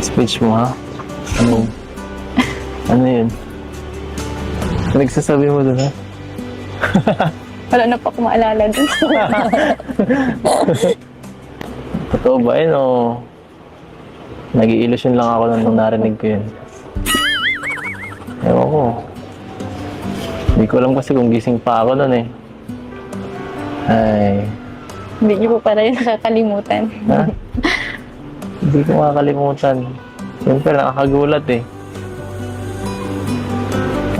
Ang speech mo ha? Ano? ano yun? Nagsasabi mo doon ha? Wala na po ako maalala dun. Totoo ba yun o nag-i-illusion lang ako nung narinig ko yun? Ewan ko. Hindi ko alam kasi kung gising pa ako nun eh. Ay, Hindi niyo po pala yung nakakalimutan. ha? Hindi ko makakalimutan. Siyempre nakakagulat eh.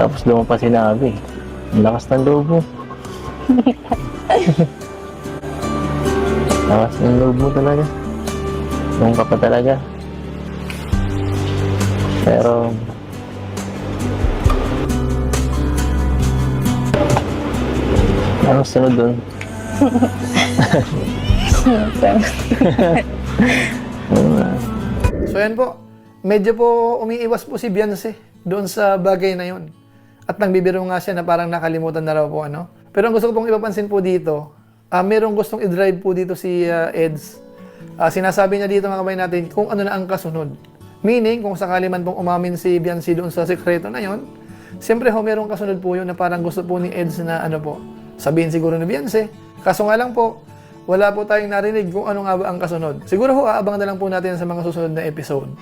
Tapos doon pa sinabi. Ang lakas ng loob mo. lakas ng loob mo talaga. Doon ka pa talaga. Pero... Anong sunod doon? So yan po, medyo po umiiwas po si Beyonce doon sa bagay na yon. At nangbibiro nga siya na parang nakalimutan na raw po ano. Pero ang gusto ko pong ipapansin po dito, ah merong gustong i-drive po dito si ah, Eds. Ah, sinasabi niya dito mga kamay natin kung ano na ang kasunod. Meaning, kung sakali man pong umamin si Beyonce doon sa sekreto na yon, siyempre ho, merong kasunod po yun na parang gusto po ni Eds na ano po, sabihin siguro ni Beyonce. Kaso nga lang po, wala po tayong narinig kung ano nga ba ang kasunod. Siguro ho, aabang na lang po natin sa mga susunod na episode.